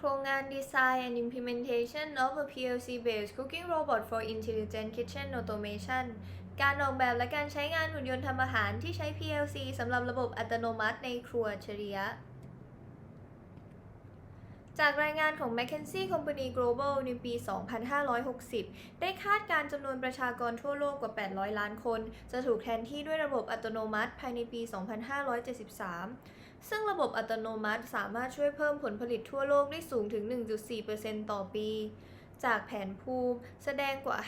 ครงงาน Design and Implementation of a PLC-based cooking robot for intelligent kitchen automation การออกแบบและการใช้งานหุ่นยนต์ทำอาหารที่ใช้ PLC สำหรับระบบอัตโนมัติในครัวอัจฉริยจากรายงานของ McKinsey Company Global ในปี 2560 ได้คาดการณ์จำนวนประชากรทั่วโลกกว่า 800 ล้านคน จะถูกแทนที่ด้วยระบบอัตโนมัติภายในปี 2573 ซึ่งระบบอัตโนมัติสามารถช่วยเพิ่มผลผลิตทั่วโลกได้สูงถึง 1.4%ต่อปี จากแผนภูมิแสดงกว่า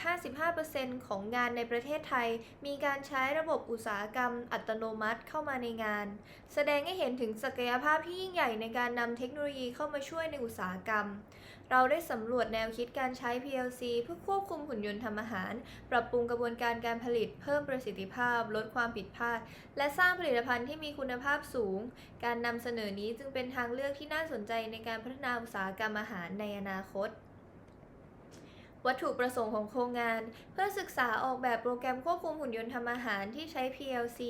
55%ของงานในประเทศไทย มีการใช้ระบบอุตสาหกรรมอัตโนมัติเข้ามาในงาน แสดงให้เห็นถึงศักยภาพที่ยิ่งใหญ่ในการนำเทคโนโลยีเข้ามาช่วยในอุตสาหกรรม เราได้สำรวจแนวคิดการใช้ PLC เพื่อควบคุมหุ่นยนต์ทำอาหาร ปรับปรุงกระบวนการการผลิต เพิ่มประสิทธิภาพ ลดความผิดพลาด และสร้างผลิตภัณฑ์ที่มีคุณภาพสูง การนำเสนอนี้จึงเป็นทางเลือกที่น่าสนใจในการพัฒนาอุตสาหกรรมอาหารในอนาคตวัตถุประสงค์ของโครงงาน เพื่อศึกษาออกแบบโปรแกรมควบคุมหุ่นยนต์ทำอาหารที่ใช้ PLC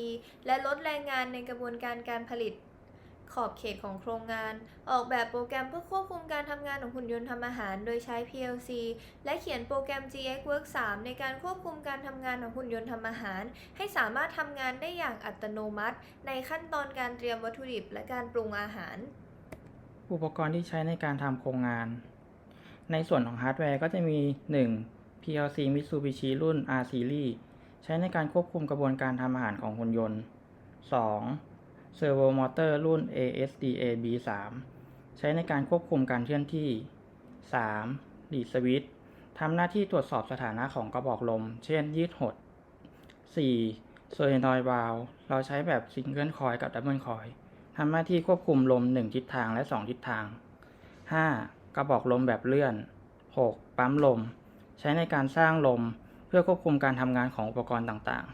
และลดแรงงานในกระบวนการการผลิต ขอบเขตของโครงงาน ออกแบบโปรแกรมเพื่อควบคุมการทำงานของหุ่นยนต์ทำอาหาร โดยใช้ PLC และเขียนโปรแกรม GX Work 3 ในการควบคุมการทำงานของหุ่นยนต์ทำอาหาร ให้สามารถทำงานได้อย่างอัตโนมัติ ในขั้นตอนการเตรียมวัตถุดิบและการปรุงอาหาร อุปกรณ์ที่ใช้ในการทำโครงงาน ในส่วนของฮาร์ดแวร์ก็จะมี 1. PLC Mitsubishi รุ่น R Series ใช้ในการควบคุมกระบวนการทำอาหารของหุ่นยนต์ 2. Servo Motor รุ่น ASDA B3 ใช้ในการควบคุมการเคลื่อนที่ 3. Lead Switch ทำหน้าที่ตรวจสอบสถานะของกระบอกลม เช่นยืดหด 4. Solenoid Valve เราใช้แบบ Single Coil กับ Double Coil ทำหน้าที่ควบคุมลม 1 ทิศทางและ 2 ทิศทาง 5. กระบอกลมแบบเลื่อน 6. ปั๊มลม ใช้ในการสร้างลมเพื่อควบคุมการทำงานของอุปกรณ์ต่าง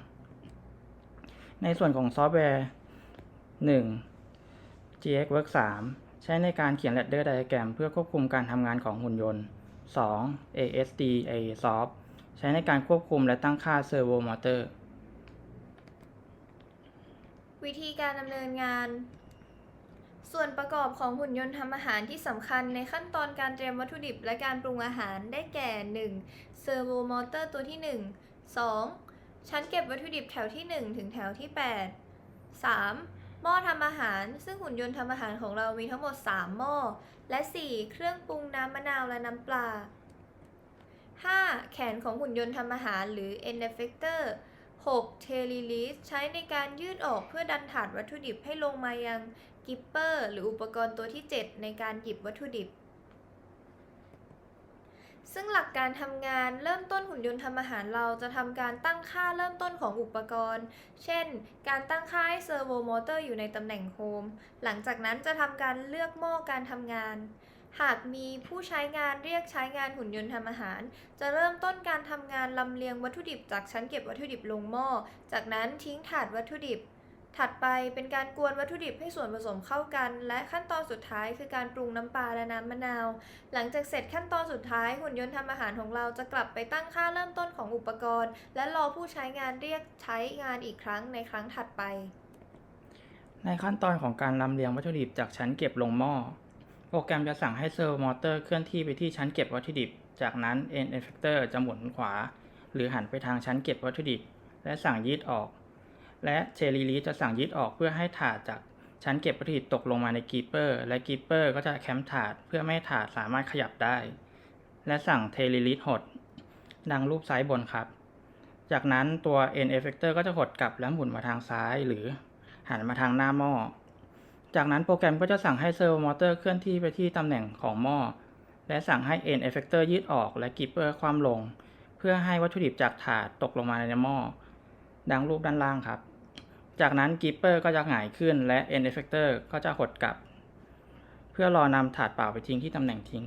ๆ ในส่วนของซอฟต์แวร์ 1. GX Work 3ใช้ในการเขียน ladder diagram เพื่อควบคุมการทำงานของหุ่นยนต์ 2. ASDA Soft ใช้ในการควบคุมและตั้งค่า servo motor วิธีการดำเนินงาน ส่วนประกอบของหุ่นยนต์ทำอาหารที่สำคัญในขั้นตอนการเตรียมวัตถุดิบและการปรุงอาหารได้แก่ 1. เซอร์โวมอเตอร์ตัวที่ 1 2. ชั้นเก็บวัตถุดิบแถวที่ 1 ถึงแถวที่ 8 3. หม้อทำอาหาร ซึ่งหุ่นยนต์ทำอาหารของเรามีทั้งหมด 3 หม้อ และ 4. เครื่องปรุงน้ำมะนาวและน้ำปลา 5. แขนของหุ่นยนต์ทำอาหารหรือ end effector 6. เทลีลิสใช้ในการยืดออกเพื่อดันถาดวัตถุดิบให้ลงมายังกิปเปอร์หรืออุปกรณ์ตัวที่ 7 ในการหยิบวัตถุดิบ ซึ่งหลักการทำงานเริ่มต้นหุ่นยนต์ทำอาหารเราจะทำการตั้งค่าเริ่มต้นของอุปกรณ์ เช่น การตั้งค่าให้เซอร์โวมอเตอร์อยู่ในตำแหน่งโฮม หลังจากนั้นจะทำการเลือกหม้อการทำงาน หากมีผู้ใช้งานเรียกใช้งานหุ่นยนต์ทำอาหาร จะเริ่มต้นการทำงานลำเลียงวัตถุดิบจากชั้นเก็บวัตถุดิบลงหม้อ จากนั้นทิ้งถาดวัตถุดิบ ถัดไปเป็นการกวนวัตถุดิบให้ส่วนผสมเข้ากัน และขั้นตอนสุดท้ายคือการปรุงน้ำปลาและน้ำมะนาว หลังจากเสร็จขั้นตอนสุดท้ายหุ่นยนต์ทำอาหารของเราจะกลับไปตั้งค่าเริ่มต้นของอุปกรณ์ และรอผู้ใช้งานเรียกใช้งานอีกครั้งในครั้งถัดไป ในขั้นตอนของการลำเลียงวัตถุดิบจากชั้นเก็บลงหม้อ โปรแกรมจะสั่งให้เซอร์มอเตอร์เคลื่อนที่ไปที่ชั้นเก็บวัตถุดิบ จากนั้น end effector จะหมุนขวา หรือหันไปทางชั้นเก็บวัตถุดิบ และสั่งยืดออก และเชลีลีจะสั่งยืดออกเพื่อให้ถาดจากชั้นเก็บวัตถุดิบตกลงมาในกีเปอร์ และกีเปอร์ก็จะแคมถาดเพื่อไม่ถาดสามารถขยับได้ และสั่งเทลีลีหด ดังรูปซ้ายบนครับ จากนั้นตัว n effector ก็จะหดกลับและหมุนมาทางซ้ายหรือหันมาทางหน้าหม้อ จากนั้นโปรแกรมก็จะสั่งให้เซอร์โวมอเตอร์เคลื่อนที่ไปที่ตำแหน่งของหม้อ และสั่งให้ n effector ยืดออกและกิปเปอร์คว่ำลง เพื่อให้วัตถุดิบจากถาดตกลงมาในหม้อ ดังรูปด้านล่างครับ จากนั้นกิปเปอร์ก็จะหงายขึ้นและ end effector ก็จะหดกลับ เพื่อรอนำถาดเปล่าไปทิ้งที่ตำแหน่งทิ้ง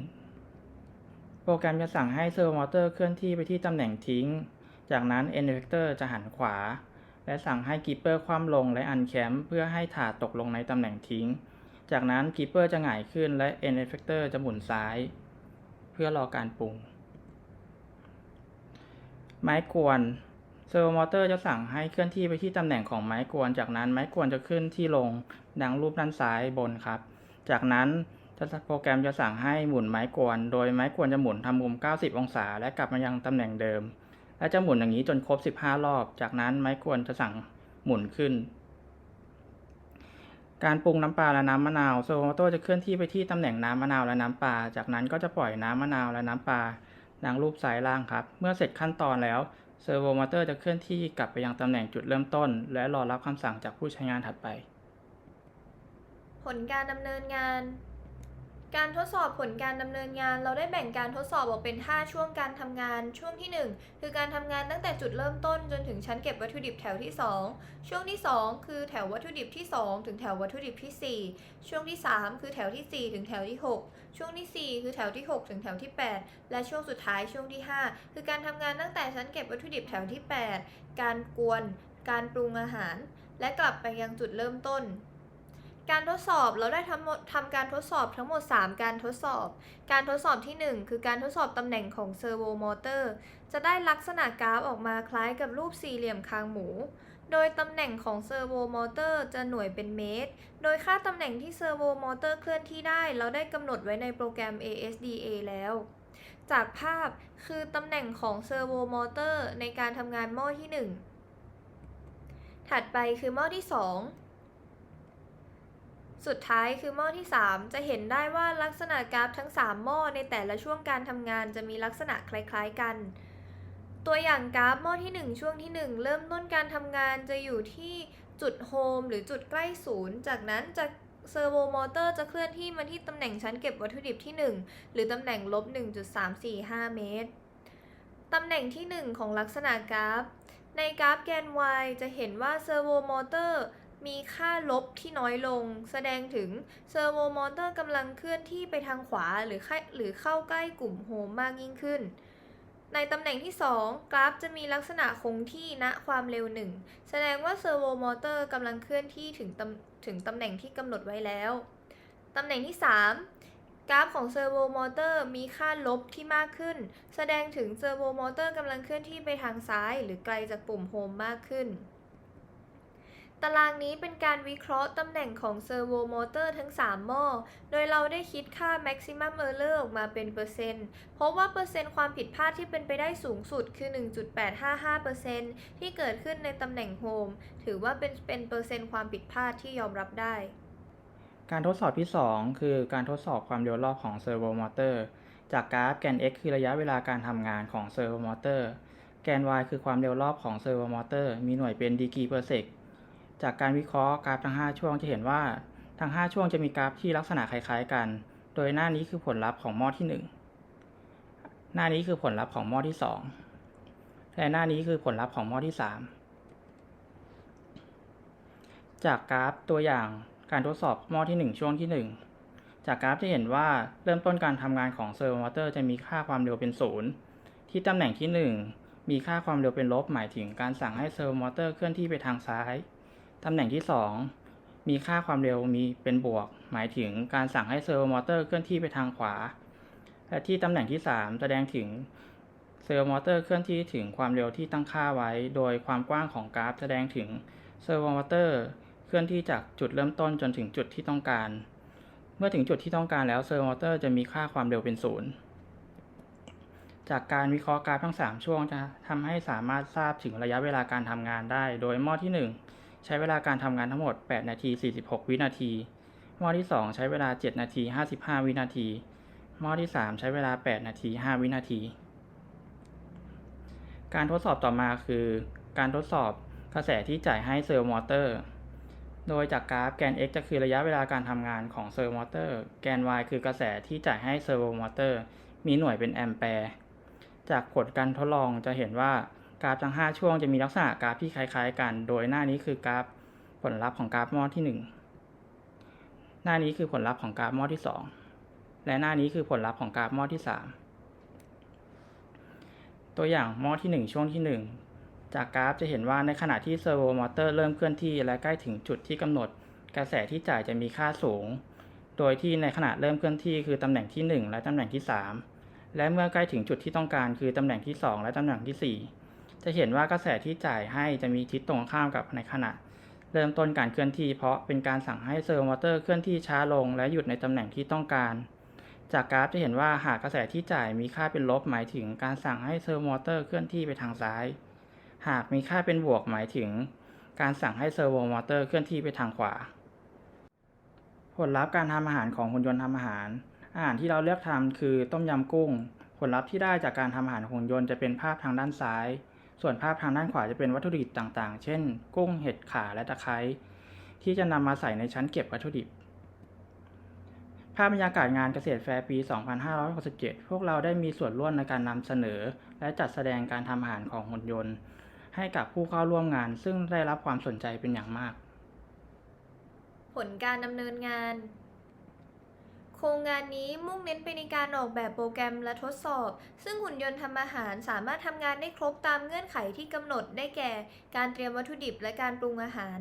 โปรแกรมจะสั่งให้เซอร์โมอเตอร์เคลื่อนที่ไปที่ตำแหน่งทิ้ง จากนั้น end effector จะหันขวา และสั่งให้กิปเปอร์คว่ำลงและอันแคมเพื่อให้ถาดตกลงในตำแหน่งทิ้ง จากนั้นกิปเปอร์จะหงายขึ้นและ end effector จะหมุนซ้าย เพื่อรอการปรุง ไม้กวน เซอร์โวมอเตอร์จะสั่งให้เคลื่อนที่ไปที่ตำแหน่งของไม้กวน จากนั้นไม้กวนจะขึ้นที่ลงดังรูปด้านซ้ายบนครับ จากนั้นจะโปรแกรมจะสั่งให้หมุนไม้กวน โดยไม้กวนจะหมุนทำมุม 90 องศา และกลับมายังตำแหน่งเดิม และจะหมุนอย่างนี้จนครบ 15 รอบ จากนั้นไม้กวนจะสั่งหมุนขึ้น การปรุงน้ำปลาและน้ำมะนาวโซโมโตจะเคลื่อนที่ไปที่ตำแหน่งน้ำมะนาวและน้ำปลา จากนั้นก็จะปล่อยน้ำมะนาวและน้ำปลาดังรูปซ้ายล่างครับ เมื่อเสร็จขั้นตอนแล้ว เซอร์โวมอเตอร์จะเคลื่อนที่กลับไปยังตำแหน่งจุดเริ่มต้น และรอรับคำสั่งจากผู้ใช้งานถัดไป ผลการดำเนินงาน การทดสอบผลการดำเนินงาน เราได้แบ่งการทดสอบออกเป็น 5 ช่วงการทำงาน ช่วงที่ 1 คือการทำงานตั้งแต่จุดเริ่มต้น จนถึงชั้นเก็บวัตถุดิบแถวที่ 2 ช่วงที่ 2 คือแถววัตถุดิบที่ 2 ถึงแถววัตถุดิบที่ 4 ช่วงที่ 3 คือแถวที่ 4 ถึงแถวที่ 6 ช่วงที่ 4 คือแถวที่ 6 ถึงแถวที่ 8 และช่วงสุดท้ายช่วงที่ 5 คือการทำงานตั้งแต่ชั้นเก็บวัตถุดิบแถวที่ 8 การกวน การปรุงอาหาร และกลับไปยังจุดเริ่มต้น การทดสอบเราได้ทำทำการทดสอบทั้งหมด 3 การทดสอบ การทดสอบทีหนึ่1 คือการทดสอบตำแหน่งของเซอร์โวมอเตอร์ จะได้ลักษณะกราฟออกมาคล้ายกับรูปสี่เหลี่ยมคางหมู โดยตำแหน่งของเซอร์โวมอเตอร์จะหน่วยเป็นเมตร โดยค่าตำแหน่งที่เซอร์โวมอเตอร์เคลื่อนที่ได้ เราได้กำหนดไว้ในโปรแกรม ASDA แล้ว จากภาพคือตำแหน่งของเซอร์โวมอเตอร์ในการทำงานหม้อที่ 1 ถัดไปคือหม้อที่ 2 สุดท้ายคือหม้อที่ 3 จะเห็นได้ว่าลักษณะกราฟทั้ง 3 หม้อในแต่ละช่วงการทำงานจะมีลักษณะคล้ายๆกัน ตัวอย่างกราฟหม้อที่ 1 ช่วงที่ 1 เริ่มต้นการทำงานจะอยู่ที่จุดโฮมหรือจุดใกล้ศูนย์ จากนั้นจะเซอร์โวมอเตอร์จะเคลื่อนที่มาที่ตำแหน่งชั้นเก็บวัตถุดิบที่ 1 หรือตำแหน่งลบ 1.345 เมตร ตำแหน่งที่ 1 ของลักษณะกราฟ ในกราฟแกน y จะเห็นว่าเซอร์โวมอเตอร์ มีค่าลบที่น้อยลง แสดงถึงเซอร์โวมอเตอร์กำลังเคลื่อนที่ไปทางขวาหรือหรือเข้าใกล้กลุ่มโฮมมากยิ่งขึ้น ในตำแหน่งที่ 2 กราฟจะมีลักษณะคงที่ณความเร็ว 1 แสดงว่าเซอร์โวมอเตอร์กำลังเคลื่อนที่ถึงตำถึงตำแหน่งที่กำหนดไว้แล้ว ตำแหน่งที่ 3 กราฟของเซอร์โวมอเตอร์มีค่าลบที่มากขึ้น แสดงถึงเซอร์โวมอเตอร์กำลังเคลื่อนที่ไปทางซ้าย หรือไกลจากปุ่มโฮมมากขึ้น ตารางนี้เป็นการวิเคราะห์ตำแหน่งของเซอร์โวมอเตอร์ทั้ง 3 หม้อ โดยเราได้คิดค่า maximum error ออกมาเป็นเปอร์เซ็นต์พบว่าเปอร์เซ็นต์ความผิดพลาดที่เป็นไปได้สูงสุดคือ 1.855%ที่เกิดขึ้นในตำแหน่งโฮม ถือว่าเป็นเป็นเปอร์เซ็นต์ความผิดพลาดที่ยอมรับได้ การทดสอบที่ 2 คือการทดสอบความเร็วรอบของเซอร์โวมอเตอร์ จากกราฟแกน x คือระยะเวลาการทำงานของเซอร์โวมอเตอร์ แกน y คือความเร็วรอบของเซอร์โวมอเตอร์ มีหน่วยเป็นดีกรีเปอร์เซก จากการวิเคราะห์กราฟทั้ง 5 ช่วงจะเห็นว่าทั้ง 5 ช่วงจะมีกราฟที่ลักษณะคล้ายๆกัน โดยหน้านี้คือผลลัพธ์ของหม้อที่ 1 หน้านี้คือผลลัพธ์ของหม้อที่ 2 และหน้านี้คือผลลัพธ์ของหม้อที่ 3 จากกราฟตัวอย่างการทดสอบหม้อที่ 1 ช่วงที่ 1 จากกราฟจะเห็นว่าเริ่มต้นการทำงานของเซอร์โวมอเตอร์จะมีค่าความเร็วเป็นศูนย์ที่ตำแหน่งที่ 1 มีค่าความเร็วเป็นลบหมายถึงการสั่งให้เซอร์โวมอเตอร์เคลื่อนที่ไปทางซ้าย ตำแหน่งที่ 2 มีค่าความเร็วมีเป็นบวก หมายถึงการสั่งให้เซอร์โวมอเตอร์เคลื่อนที่ไปทางขวา และที่ตำแหน่งที่ 3 แสดงถึงเซอร์โวมอเตอร์เคลื่อนที่ถึงความเร็วที่ตั้งค่าไว้ โดยความกว้างของกราฟ แสดงถึงเซอร์โวมอเตอร์เคลื่อนที่จากจุดเริ่มต้นจนถึงจุดที่ต้องการ เมื่อถึงจุดที่ต้องการแล้วเซอร์โวมอเตอร์จะมีค่าความเร็วเป็นศูนย์จากการวิเคราะห์กราฟทั้ง 3 ช่วงจะทำให้สามารถทราบถึงระยะเวลาการทำงานได้ โดยหม้อที่1 ใช้เวลาการทำงานทั้งหมด 8 นาที 46 วินาที หม้อที่ 2 ใช้เวลา 7 นาที 55 วินาที หม้อที่ 3 ใช้เวลา 8 นาที 5 วินาที การทดสอบต่อมาคือ การทดสอบกระแสที่จ่ายให้เซอร์โมอเตอร์ โดยจากกราฟแกน x จะคือระยะเวลาการทำงานของเซอร์โมอเตอร์ แกน y คือกระแสที่จ่ายให้เซอร์โวมอเตอร์ มีหน่วยเป็นแอมแปร์ จากผลการทดลองจะเห็นว่า กราฟทั้ง 5 ช่วงจะมีลักษณะกราฟที่คล้าย ๆ กัน โดยหน้านี้คือกราฟผลลัพธ์ของกราฟหม้อที่ 1 หน้านี้คือผลลัพธ์ของกราฟหม้อที่ 2 และหน้านี้คือผลลัพธ์ของกราฟหม้อที่ 3 ตัวอย่างหม้อที่ 1 ช่วงที่ 1 จากกราฟจะเห็นว่าในขณะที่เซอร์โวมอเตอร์เริ่มเคลื่อนที่และใกล้ถึงจุดที่กำหนด กระแสที่จ่ายจะมีค่าสูง โดยที่ในขณะเริ่มเคลื่อนที่คือตำแหน่งที่ 1 และตำแหน่งที่ 3 และเมื่อใกล้ถึงจุดที่ต้องการคือตำแหน่งที่ 2 และตำแหน่งที่ 4 จะเห็นว่ากระแสที่จ่ายให้จะมีทิศตรงข้ามกับในขณะ เริ่มต้นการเคลื่อนที่ เพราะเป็นการสั่งให้เซอร์โวมอเตอร์เคลื่อนที่ช้าลง และหยุดในตำแหน่งที่ต้องการ จากกราฟจะเห็นว่าหากกระแสที่จ่ายมีค่าเป็นลบหมายถึงการสั่งให้เซอร์โวมอเตอร์เคลื่อนที่ไปทางซ้าย หากมีค่าเป็นบวกหมายถึง การสั่งให้เซอร์โวมอเตอร์เคลื่อนที่ไปทางขวา ผลลัพธ์การทำอาหารของหุ่นยนต์ทำอาหาร อาหารที่เราเลือกทำคือต้มยำกุ้ง ผลลัพธ์ที่ได้จากการทำอาหารหุ่นยนต์จะเป็นภาพทางด้านซ้าย ส่วนภาพทางด้านขวาจะเป็นวัตถุดิบต่างๆ เช่น กุ้ง เห็ด ข่า และตะไคร้ ที่จะนำมาใส่ในชั้นเก็บวัตถุดิบ ภาพบรรยากาศงานเกษตรแฟร์ปี 2567 พวกเราได้มีส่วนร่วมในการนำเสนอ และจัดแสดงการทำอาหารของหุ่นยนต์ ให้กับผู้เข้าร่วมงาน ซึ่งได้รับความสนใจเป็นอย่างมาก ผลการดำเนินงาน ครงงานนี้มุ่งเน้นไปในการออกแบบโปรแกรมและทดสอบ ซึ่งหุ่นยนต์ทำอาหารสามารถทำงานได้ครบตามเงื่อนไขที่กำหนดได้แก่ การเตรียมวัตถุดิบและการปรุงอาหาร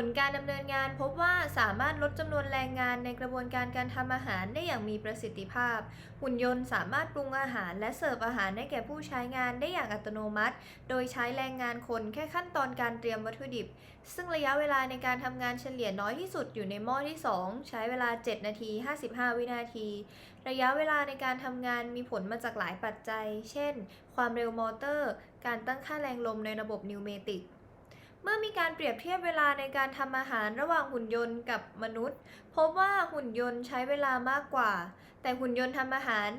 ผลการดำเนินงานพบว่าสามารถลดจำนวนแรงงานในกระบวนการการทำอาหารได้อย่างมีประสิทธิภาพ หุ่นยนต์สามารถปรุงอาหารและเสิร์ฟอาหารให้แก่ผู้ใช้งานได้อย่างอัตโนมัติ โดยใช้แรงงานคนแค่ขั้นตอนการเตรียมวัตถุดิบ ซึ่งระยะเวลาในการทำงานเฉลี่ยน้อยที่สุดอยู่ในหม้อที่ 2 ใช้เวลา 7 นาที 55 วินาที ระยะเวลาในการทำงานมีผลมาจากหลายปัจจัย เช่น ความเร็วมอเตอร์ การตั้งค่าแรงลมในระบบนิวเมติก เมื่อมีการเปรียบเทียบเวลาในการทำอาหารระหว่างหุ่นยนต์กับมนุษย์ พบว่าหุ่นยนต์ใช้เวลามากกว่า แต่หุ่นยนต์ทำอาหาร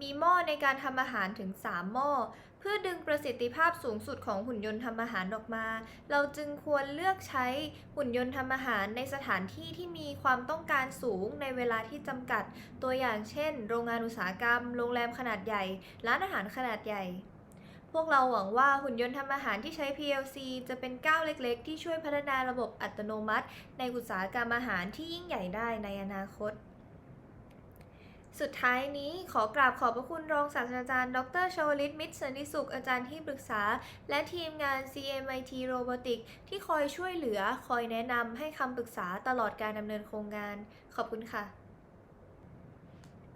มีหม้อในการทำอาหารถึง 3 หม้อ เพื่อดึงประสิทธิภาพสูงสุดของหุ่นยนต์ทำอาหารออกมา เราจึงควรเลือกใช้หุ่นยนต์ทำอาหารในสถานที่ที่มีความต้องการสูงในเวลาที่จำกัด ตัวอย่างเช่น โรงงานอุตสาหกรรม โรงแรมขนาดใหญ่ ร้านอาหารขนาดใหญ่ พวกเราหวังว่าหุ่นยนต์ทำอาหารที่ใช้ PLC จะเป็นก้าวเล็กๆ ที่ช่วยพัฒนาระบบอัตโนมัติ ในอุตสาหกรรมอาหารที่ยิ่งใหญ่ได้ในอนาคต สุดท้ายนี้ขอกราบขอบพระคุณรองศาสตราจารย์ ดรชวลิต มิตรสันติสุข อาจารย์ที่ปรึกษา และทีมงาน CMIT Robotics ที่คอยช่วยเหลือ คอยแนะนำให้คำปรึกษาตลอดการดำเนินโครงงาน ขอบคุณค่ะ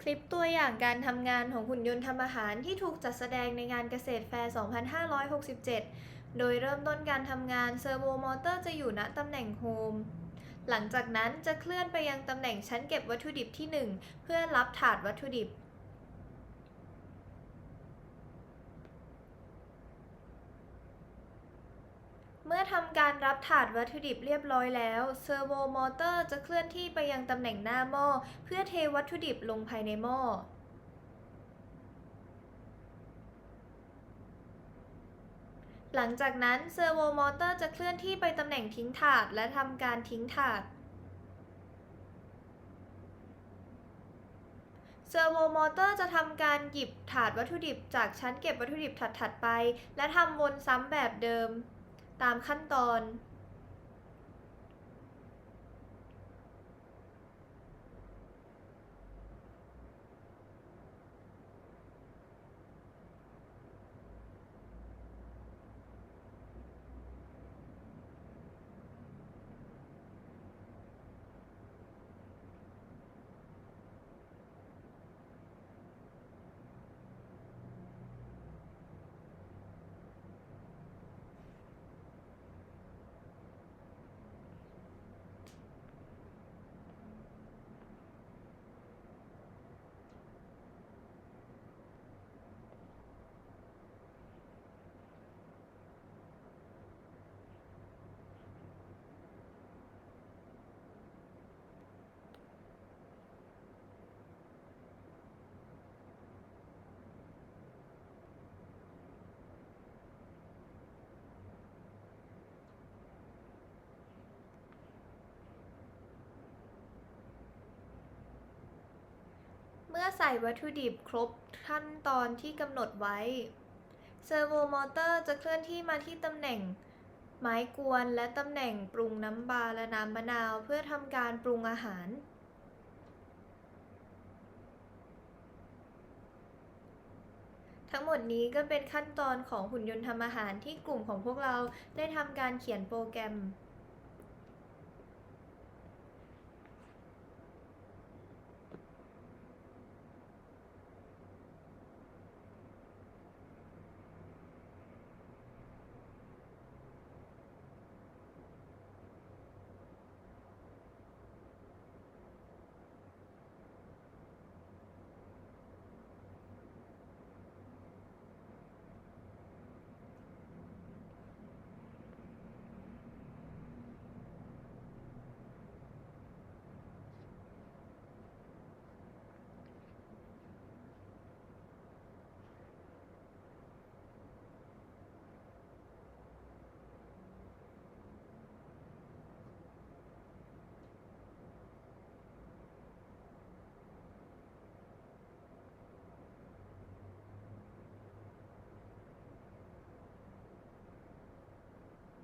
คลิปตัวอย่างการทำงานของหุ่นยนต์ทำอาหารที่ถูกจัดแสดงในงานเกษตรแฟร์ 2567 โดยเริ่มต้นการทำงานเซอร์โวมอเตอร์จะอยู่ณตำแหน่งโฮม หลังจากนั้นจะเคลื่อนไปยังตำแหน่งชั้นเก็บวัตถุดิบที่ 1 เพื่อรับถาดวัตถุดิบ เมื่อทำการรับถาดวัตถุดิบเรียบร้อยแล้วเซอร์โวมอเตอร์จะเคลื่อนที่ไปยังตำแหน่งหน้าหม้อเพื่อเทวัตถุดิบลงภายในหม้อหลังจากนั้นเซอร์โวมอเตอร์จะเคลื่อนที่ไปตำแหน่งทิ้งถาดและทำการทิ้งถาดเซอร์โวมอเตอร์จะทำการหยิบถาดวัตถุดิบจากชั้นเก็บวัตถุดิบถัดๆไป และทำวนซ้ำแบบเดิม ตามขั้นตอน ใส่วัตถุดิบครบขั้นตอนที่กำหนดไว้ เซอร์โวมอเตอร์จะเคลื่อนที่มาที่ตำแหน่ง ไม้กวนและตำแหน่งปรุงน้ำปลาและน้ำมะนาวเพื่อทำการปรุงอาหารทั้งหมดนี้ก็เป็นขั้นตอนของหุ่นยนต์ทำอาหารที่กลุ่มของพวกเราได้ทำการเขียนโปรแกรม